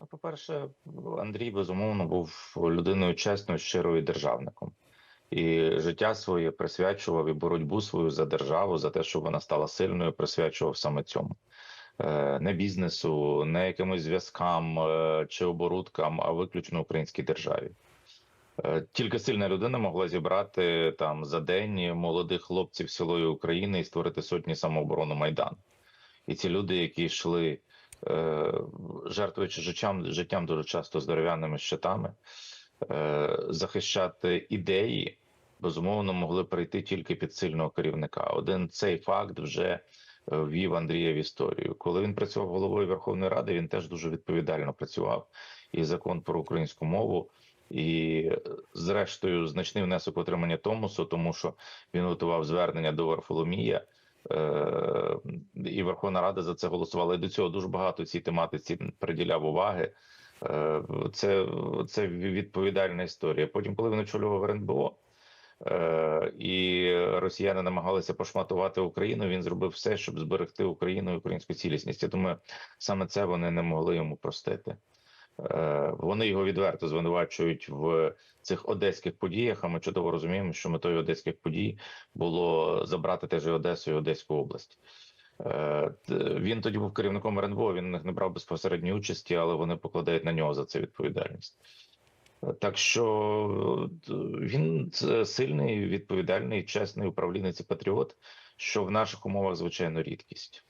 Ну, По-перше, Андрій безумовно був людиною чесною, щирою державником. І життя своє присвячував і боротьбу свою за державу, за те, щоб вона стала сильною, присвячував саме цьому. Е, Не бізнесу, не якимось зв'язкам е, чи оборудкам, а виключно українській державі. Е, Тільки сильна людина могла зібрати там за день молодих хлопців цілої України і створити сотні самооборону Майдану. І ці люди, які йшли, жертвуючи життям, життям дуже часто здоров'яними щитами, е, захищати ідеї, безумовно, могли прийти тільки під сильного керівника. Один цей факт вже е, ввів Андрія в історію. Коли він працював головою Верховної Ради, він теж дуже відповідально працював. І закон про українську мову, і, е, зрештою, значний внесок отримання Томосу, тому що він готував звернення до Варфоломія. Е, і Верховна Рада за це голосувала. І до цього дуже багато цій тематиці приділяв уваги. Е, Це, це відповідальна історія. Потім, коли він очолював РНБО, е, і росіяни намагалися пошматувати Україну, він зробив все, щоб зберегти Україну і українську цілісність. Я думаю, саме це вони не могли йому простити. Е, Вони його відверто звинувачують в цих одеських подіях. А ми чудово розуміємо, що метою одеських подій було забрати теж і Одесу і Одеську область. Е, Він тоді був керівником РНБО. Він не брав безпосередньої участі, але вони покладають на нього за це відповідальність. Е, Так що він сильний, відповідальний, чесний управлінець і патріот, що в наших умовах звичайно рідкість.